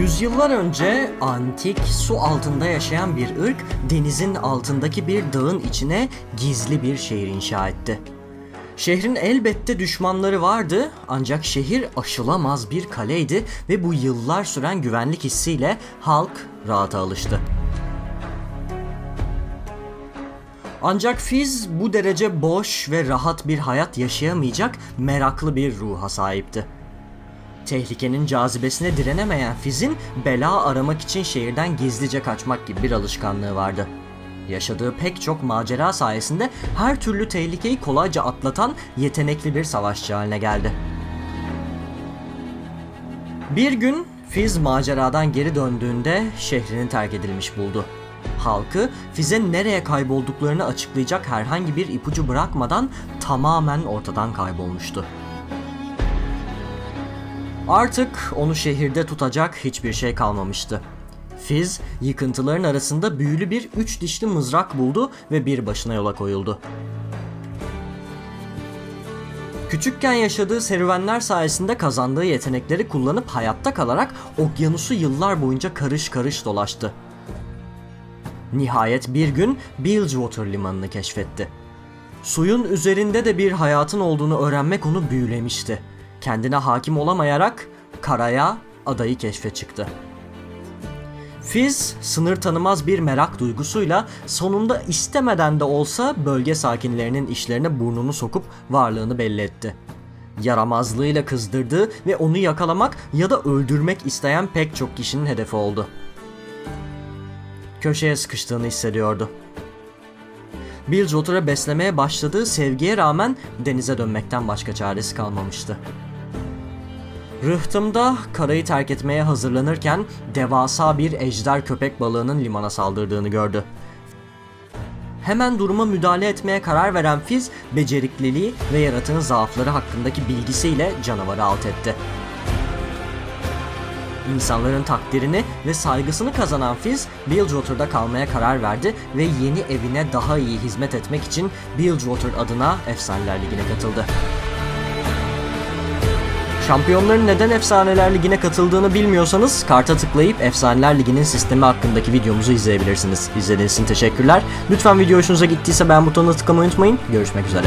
Yüzyıllar önce antik su altında yaşayan bir ırk denizin altındaki bir dağın içine gizli bir şehir inşa etti. Şehrin elbette düşmanları vardı ancak şehir aşılamaz bir kaleydi ve bu yıllar süren güvenlik hissiyle halk rahata alıştı. Ancak Fiz bu derece boş ve rahat bir hayat yaşayamayacak meraklı bir ruha sahipti. Tehlikenin cazibesine direnemeyen Fiz'in bela aramak için şehirden gizlice kaçmak gibi bir alışkanlığı vardı. Yaşadığı pek çok macera sayesinde her türlü tehlikeyi kolayca atlatan yetenekli bir savaşçı haline geldi. Bir gün Fiz maceradan geri döndüğünde şehrini terk edilmiş buldu. Halkı Fiz'e nereye kaybolduklarını açıklayacak herhangi bir ipucu bırakmadan tamamen ortadan kaybolmuştu. Artık onu şehirde tutacak hiçbir şey kalmamıştı. Fiz, yıkıntıların arasında büyülü bir üç dişli mızrak buldu ve bir başına yola koyuldu. Küçükken yaşadığı serüvenler sayesinde kazandığı yetenekleri kullanıp hayatta kalarak okyanusu yıllar boyunca karış karış dolaştı. Nihayet bir gün Bilgewater limanını keşfetti. Suyun üzerinde de bir hayatın olduğunu öğrenmek onu büyülemişti. Kendine hakim olamayarak karaya adayı keşfe çıktı. Fiz sınır tanımaz bir merak duygusuyla sonunda istemeden de olsa bölge sakinlerinin işlerine burnunu sokup varlığını belli etti. Yaramazlığıyla kızdırdığı ve onu yakalamak ya da öldürmek isteyen pek çok kişinin hedefi oldu. Köşeye sıkıştığını hissediyordu. Bilgewater'a beslemeye başladığı sevgiye rağmen denize dönmekten başka çaresi kalmamıştı. Rıhtımda karayı terk etmeye hazırlanırken devasa bir ejder köpek balığının limana saldırdığını gördü. Hemen duruma müdahale etmeye karar veren Fiz, becerikliliği ve yaratığın zaafları hakkındaki bilgisiyle canavarı alt etti. İnsanların takdirini ve saygısını kazanan Fiz, Bilgewater'da kalmaya karar verdi ve yeni evine daha iyi hizmet etmek için Bilgewater adına Efsaneler Ligi'ne katıldı. Şampiyonların neden Efsaneler Ligi'ne katıldığını bilmiyorsanız karta tıklayıp Efsaneler Ligi'nin sistemi hakkındaki videomuzu izleyebilirsiniz. İzlediğiniz için teşekkürler. Lütfen video hoşunuza gittiyse beğen butonuna tıklamayı unutmayın. Görüşmek üzere.